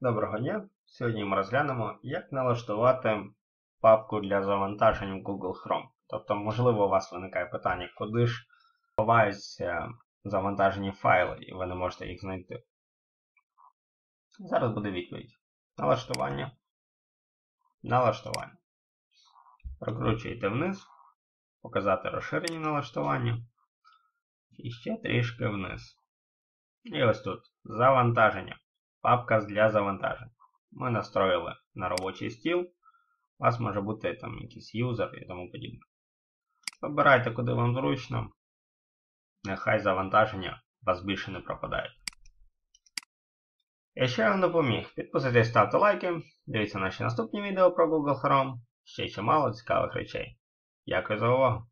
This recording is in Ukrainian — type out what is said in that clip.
Доброго дня! Сьогодні ми розглянемо, як налаштувати папку для завантажень в Google Chrome. Тобто, можливо, у вас виникає питання, куди ж ховаються завантажені файли, і ви не можете їх знайти. Зараз буде відповідь. Налаштування. Налаштування. Прокручуєте вниз, показати розширені налаштування. І ще трішки вниз. І ось тут завантаження. Папка для завантажень. Ми настроїли на робочий стіл. У вас може бути там якийсь юзер і тому подібне. Вибирайте, куди вам зручно. Нехай завантаження вас більше не пропадають. Якщо я вам допоміг, підписуйтесь, ставте лайки, дивіться наші наступні відео про Google Chrome. Ще чимало цікавих речей. Дякую за увагу!